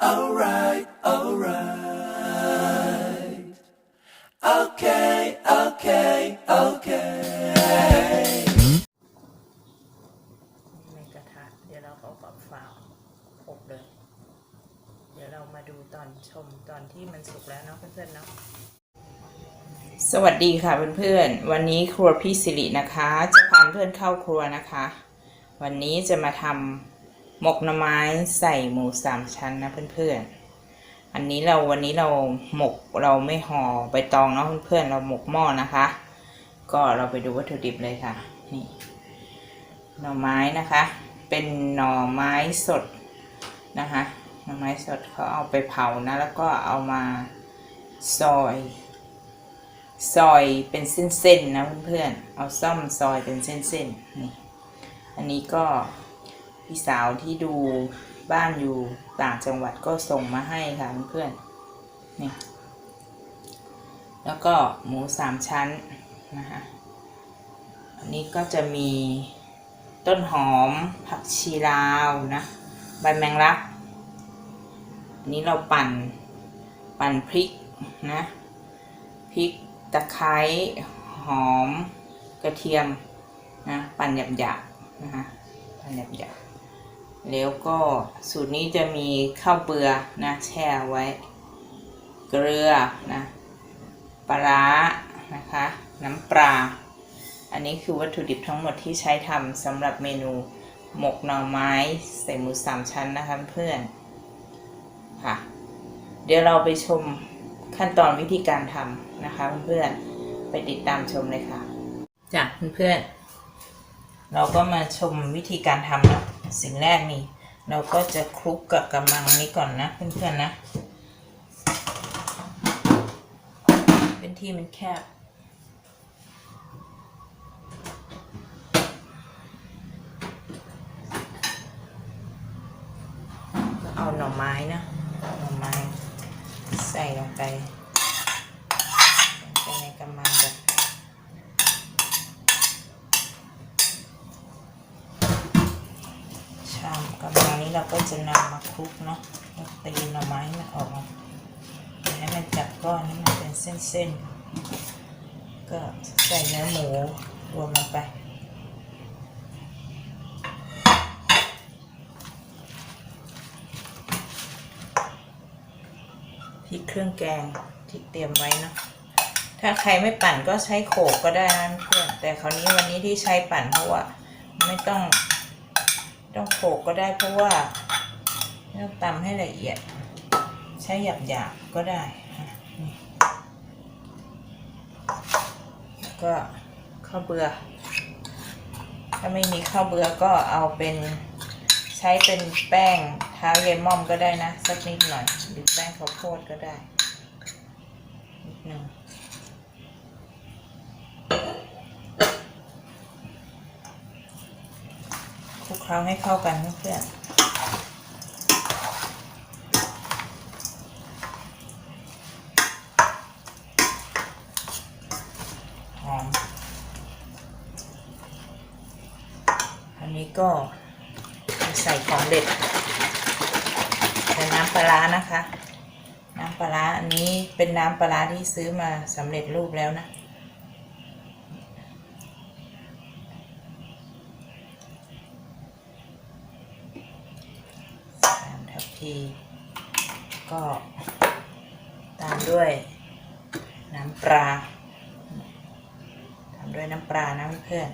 alright, alright. Okay, okay, okay. ในกระทะเดี๋ยวเราก็กับฝาอบเลย เดี๋ยวเรามาดูตอนชมตอนที่มันสุกแล้วเนาะเพื่อนๆเนาะ สวัสดีค่ะเพื่อนๆ วันนี้ครัวพี่สิรินะคะ จะพาเพื่อนเข้าครัวนะคะ วันนี้จะมาทำ หมกหน่อไม้ใส่หมูสามชั้นนะเพื่อนๆ อันนี้เราวันนี้เราหมกเราไม่ห่อใบตองเนาะเพื่อนๆเราหมกหม้อนะคะ ก็เราไปดูวัตถุดิบเลยค่ะนี่หน่อไม้นะคะ เป็นหน่อไม้สดนะคะหน่อไม้สดเขาเอาไปเผานะแล้วก็เอามาซอยซอยเป็นเส้นๆนะเพื่อนๆ เอาซ่อมซอยเป็นเส้นๆ นี่ อันนี้ก็ พี่สาวที่ดูบ้านอยู่ต่างจังหวัดก็ส่งมาให้ค่ะเพื่อนๆนี่แล้วก็หมูสามชั้นนะคะอันนี้ก็จะมีต้นหอมผักชีลาวนะใบแมงลักอันนี้เราปั่นปั่นพริกนะพริกตะไคร้หอมกระเทียมนะปั่นหยาบๆนะคะปั่นหยาบๆ แล้วก็สูตรนี้จะมีข้าวเปลือนะแช่ไว้ เกลือนะปลานะคะ น้ำปลา อันนี้คือวัตถุดิบทั้งหมดที่ใช้ทำสำหรับเมนูหมกหน่อไม้ใส่หมูสามชั้นนะคะเพื่อนค่ะ เดี๋ยวเราไปชมขั้นตอนวิธีการทำนะคะเพื่อนๆไปติดตามชมเลยค่ะจ้ะเพื่อนๆเราก็มาชมวิธีการทำนะ สิ่งแรกนี่ เราก็จะคลุกกับกำมังนี้ก่อนนะเพื่อนๆนะเป็นที่มันแคบเอาหน่อไม้นะ หน่อไม้ใส่ลงไปลงไปในกำมังแบบชามกำมังนี้เราก็จะนำมาคลุกเนาะแล้วตีหน่อไม้มันออกมาให้มันจับก้อนให้มันเป็นเส้นๆ ก็ใส่เนื้อหมูรวมลงไปพริกเครื่องแกงที่เตรียมไว้เนาะถ้าใครไม่ปั่นก็ใช้โขกก็ได้นะเพื่อนแต่คราวนี้วันนี้ที่ใช้ปั่นเพราะว่าไม่ต้อง ต้องโขกก็ได้เพราะว่าต้องตำให้ละเอียด ใช้หยาบๆก็ได้นี่แล้วก็ข้าวเบือ ถ้าไม่มีข้าวเบือก็เอาเป็นใช้เป็นแป้งเท้าเยายม่อมก็ได้นะ สักนิดหน่อย หรือแป้งข้าวโพดก็ได้นิดหนึ่ง ล้าให้เข้ากันเพื่อนหอม อันนี้ก็ใส่ของเด็ดใส่น้ำปลาร้านะคะ น้ำปลาร้าอันนี้เป็นน้ำปลาร้าที่ซื้อมาสำเร็จรูปแล้วนะ สาม ที ก็ตามด้วย น้ำปลาตามด้วยน้ำปลานะเพื่อน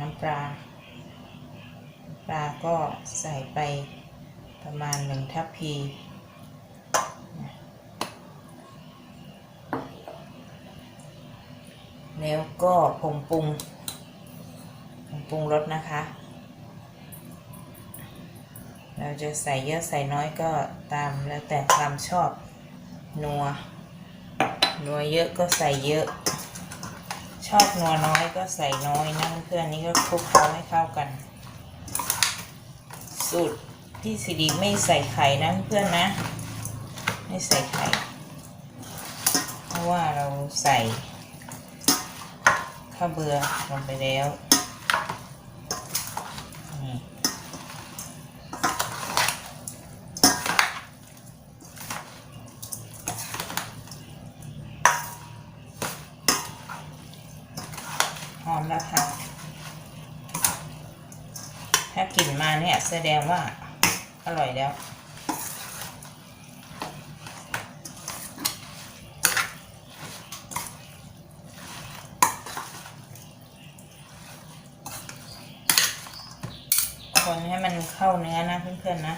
น้ำปลาปลาก็ใส่ไปประมาณหนึ่งทัพพีแล้วก็ผงปรุงผงปรุงรสนะคะ เราจะใส่เยอะใส่น้อยก็ตามแล้วแต่ความชอบนัว นัวเยอะก็ใส่เยอะ ชอบนัวน้อยก็ใส่น้อยนะเพื่อนนี่ก็คลุกเคล้าให้เข้ากัน สูตรพี่สิริไม่ใส่ไข่นะเพื่อนนะ ไม่ใส่ไข่ เพราะว่าเราใส่ข้าวเบือลงไปแล้วนี่ เนี่ยแสดงว่าอร่อยแล้ว คนให้มันเข้าเนื้อนะเพื่อนๆนะ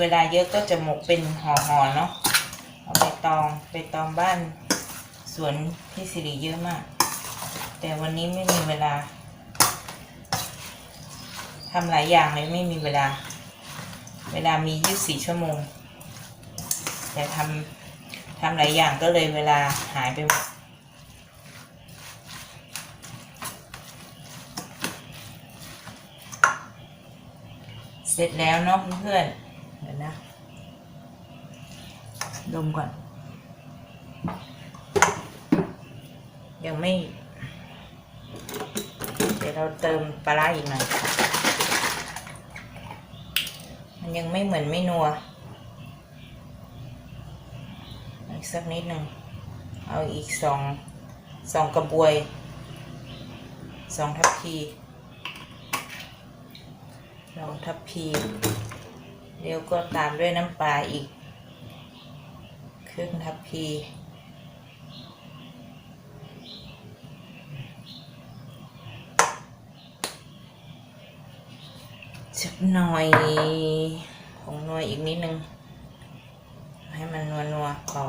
เวลาเยอะก็จะหมกเป็นห่อๆเนาะเอาไปตองไปตองบ้านสวนพี่สิริเยอะมาก แต่วันนี้ไม่มีเวลาทำหลายอย่างเลยไม่มีเวลา เวลามียี่สิบสี่ชั่วโมง แต่ทำทำหลายอย่างก็เลยเวลาหายไปหมดเสร็จแล้วเนาะเพื่อนๆ นะ ดมก่อน ยังไม่ เดี๋ยวเราเติมปลาร้าอีกหน่อย มันยังไม่เหมือนไม่นัว อีกสักนิดหนึ่ง เอาอีกสองสองกระบวยสองทัพพีสองทัพพี เดี๋ยวก็ตามด้วยน้ำปลาอีก ครึ่งทัพพี สักหน่อยผงนัวอีกนิดนึง ให้มันนัวนัวๆพอ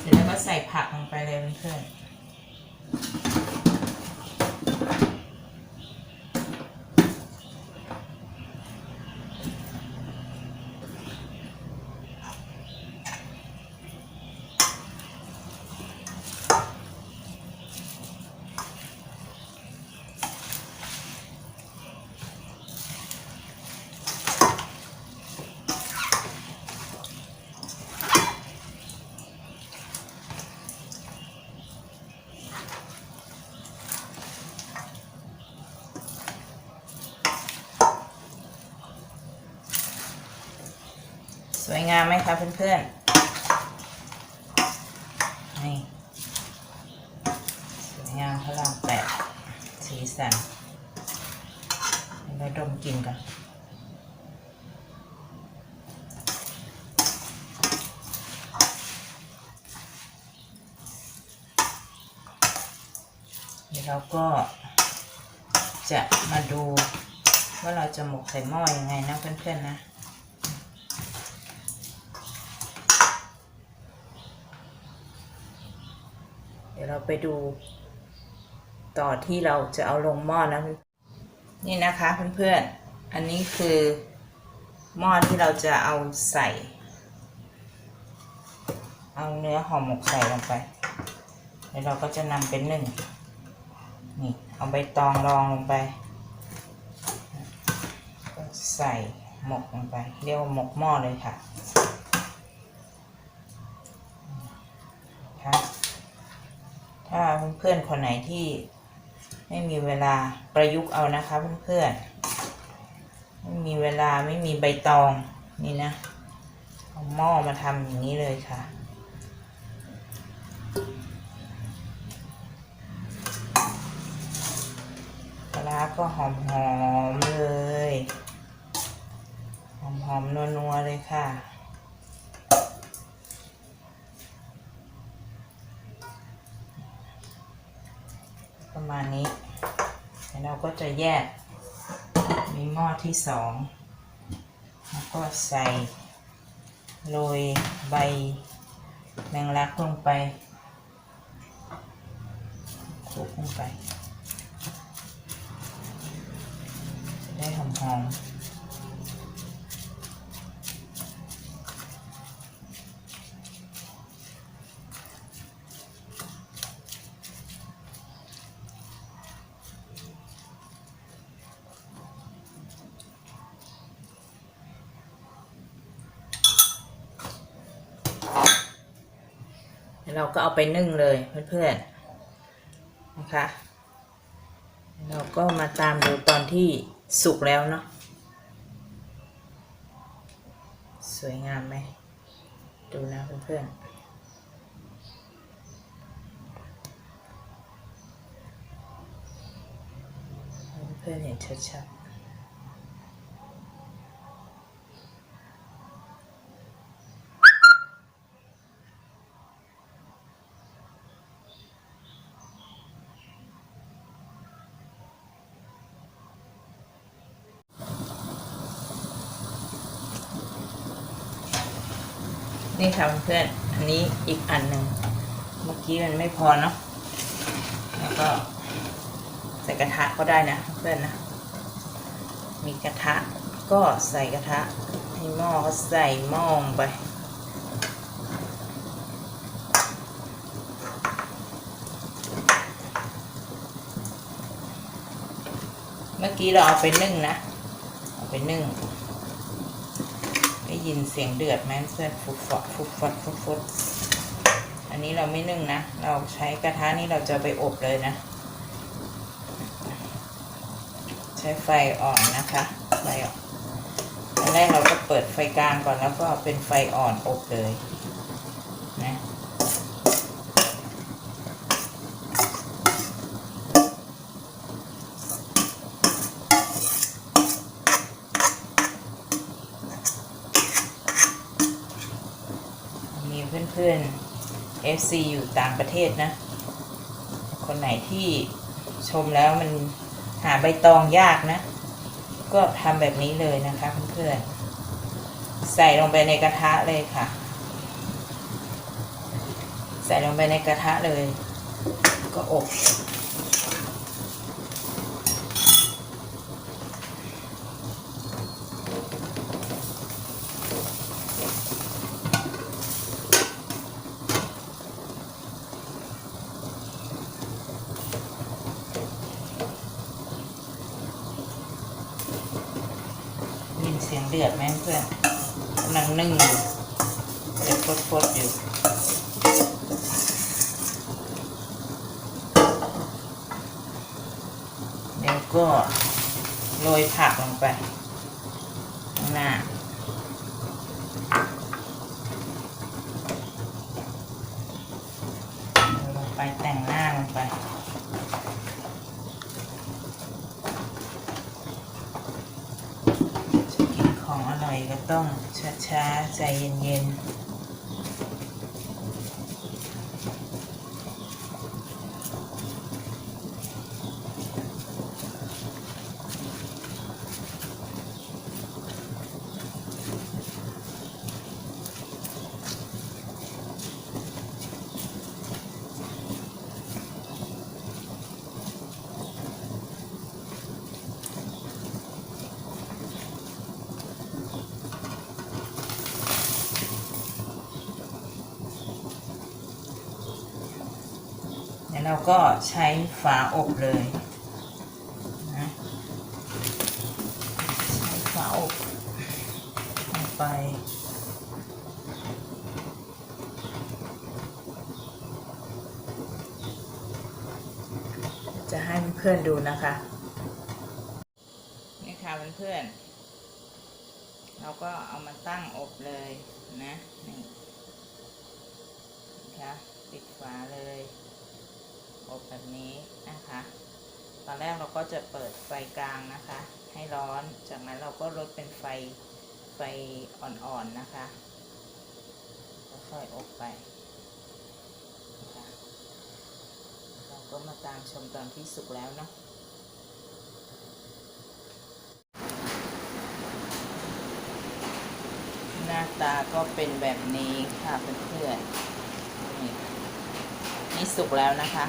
เสร็จแล้วก็ใส่ผักลงไปเลยเพื่อนๆส วยงามไหมคะเพื่อนๆ นี่ สวยงามพลังแปดสีสันเดี๋ยวเราดมกลินกันเดี๋ยวเราก็จะมาดูว่าเราจะหมกใส่หม้อยังไงนะเพื่อนๆนะ ดี๋ยวเราไปดูต่อที่เราจะเอาลงหม้อนะนี่นะคะเพื่อนๆ อันนี้คือหม้อที่เราจะเอาใส่ เอาเนื้อห่อหมกใส่ลงไป แล้วเราก็จะนำเป็นหนึ่งนี่เอาใบตองรองลงไปใส่หมกลงไป เรียกว่าหมกหม้อเลยค่ะ ถ้าเพื่อนๆคนไหนที่ไม่มีเวลาประยุกต์เอานะคะเพื่อนๆไม่มีเวลาไม่มีใบตองนี่นะเอาหม้อมาทำอย่างนี้เลยค่ะปลาร้าก็หอมๆเลย หอมๆนัวๆเลยค่ะ ประมาณนี้แล้วเราก็จะแยกมีหม้อที่สองแล้วก็ใส่โรยใบแมงลักลงไปคลุกลงไป ได้หอมๆ เราก็เอาไปนึ่งเลยเพื่อนๆนะคะ เราก็มาตามดูตอนที่สุกแล้วเนาะสวยงามไหมดูนะเพื่อนๆเพื่อนๆเห็นชัด นี่ค่ะเพื่อนอันนี้อีกอันหนึ่งเมื่อกี้มันไม่พอเนาะแล้วก็ใส่กระทะก็ได้นะเพื่อนนะ มีกระทะก็ใส่กระทะให้หม้อก็ใส่หม้องไปเมื่อกี้เราเอาไปนึ่งนะ เอาไปนึ่ง ยินเสียงเดือดไหมเพื่อนฟุบฟอดฟุบฟอดฟุบฟอดอันนี้เราไม่นึ่งนะ เราใช้กระทะนี้เราจะไปอบเลยนะ ใช้ไฟอ่อนนะคะ ไฟอ่อนตอนแรกเราก็เปิดไฟกลางก่อนแล้วก็เป็นไฟอ่อนอบเลยนะ มีเพื่อนๆ FC อยู่ต่างประเทศนะ คนไหนที่ชมแล้วมันหาใบตองยากนะ ก็ทำแบบนี้เลยนะคะเพื่อนๆใส่ลงไปในกระทะเลยค่ะ ใส่ลงไปในกระทะเลย ก็อบ ยินเสียงเดือดไหม เพื่อนกำลังนึ่งอยู่แต่โคตรๆอยู่เดี๋ยวก็โรยผักลงไปข้างหน้า โรยลงไปแต่งหน้าลงไป จะกินของอร่อยก็ต้องช้าๆ ใจ เย็นๆแล้วเราก็ใช้ฝาอบเลยนะใช้ฝาอบลงไปจะให้เพื่อนดูนะคะ นี่ค่ะเพื่อนๆเราก็เอามาตั้งอบเลยนะ นี่นะคะปิดฝาเลย อบแบบนี้นะคะ ตอนแรกเราก็จะเปิดไฟกลางนะคะ ให้ร้อน จากนั้นเราก็ลดเป็นไฟไฟอ่อนๆนะคะค่อยๆอบไปนะคะเราก็มาตามชมตอนที่สุกแล้วเนาะหน้าตาก็เป็นแบบนี้ค่ะเพื่อนๆนี่สุกแล้วนะคะ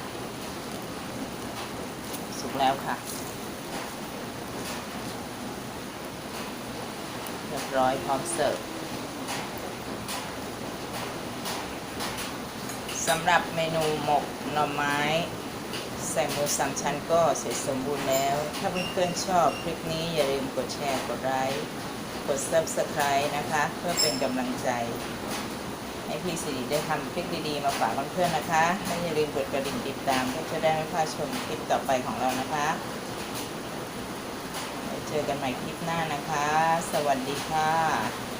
แล้วค่ะเรียบร้อยพร้อมเสิร์ฟสำหรับเมนูหมกหน่อไม้ใส่หมูสามชั้นก็เสร็จสมบูรณ์แล้ว ถ้าเพื่อนๆชอบคลิปนี้อย่าลืมกดแชร์ กดไลค์ กด subscribe นะคะ เพื่อเป็นกำลังใจ พี่สิริได้ทำคลิปดีๆ มาฝากเพื่อนๆนะคะและอย่าลืมกดกระดิ่งติดตามเพื่อจะได้ไม่พลาดชมคลิปต่อไปของเรานะคะเจอกันใหม่คลิปหน้านะคะ สวัสดีค่ะ